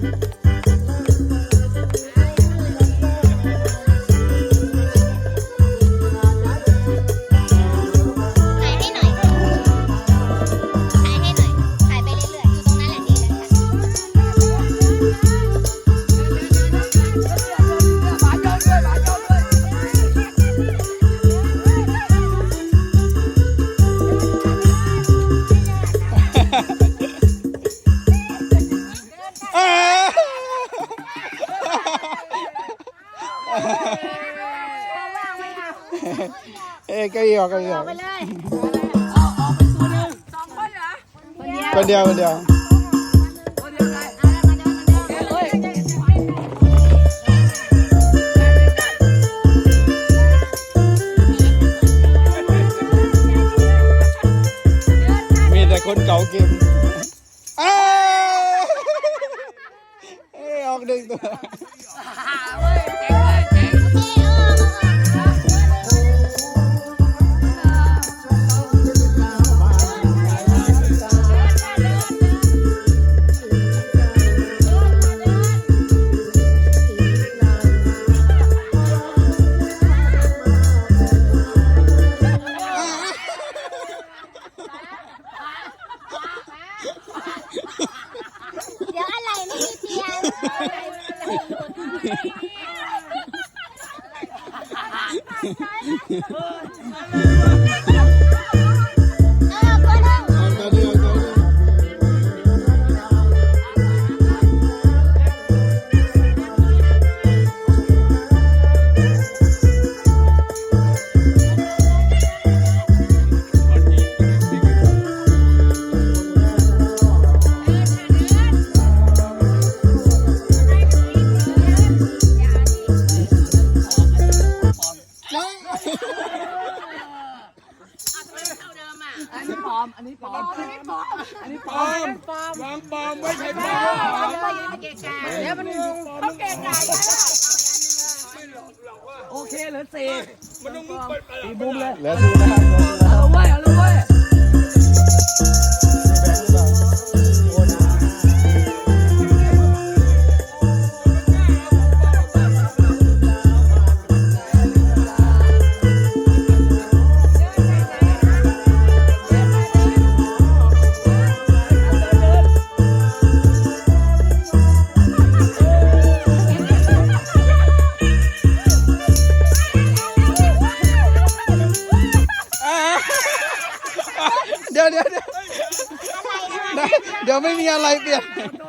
ถ่า เอ้ยเก็อีออกเก็อีออกคนเดียวคนเดียวมีแต่คนเก่าเกมอ้าวเอ้ยออกหนึ่งตัวเ来了来了 วางบอมไว้ใช้บอมโอเคเหลือสี่มันต้องมุกไปสี่มุมเลยเหลือสู้นะครับเหลือสู้นะเอาไว้เอาเลยเว้ย เดี๋ยวเดี๋ยวเดี๋ยวเดี๋ยวไม่มีอะไรเปลี่ยนโด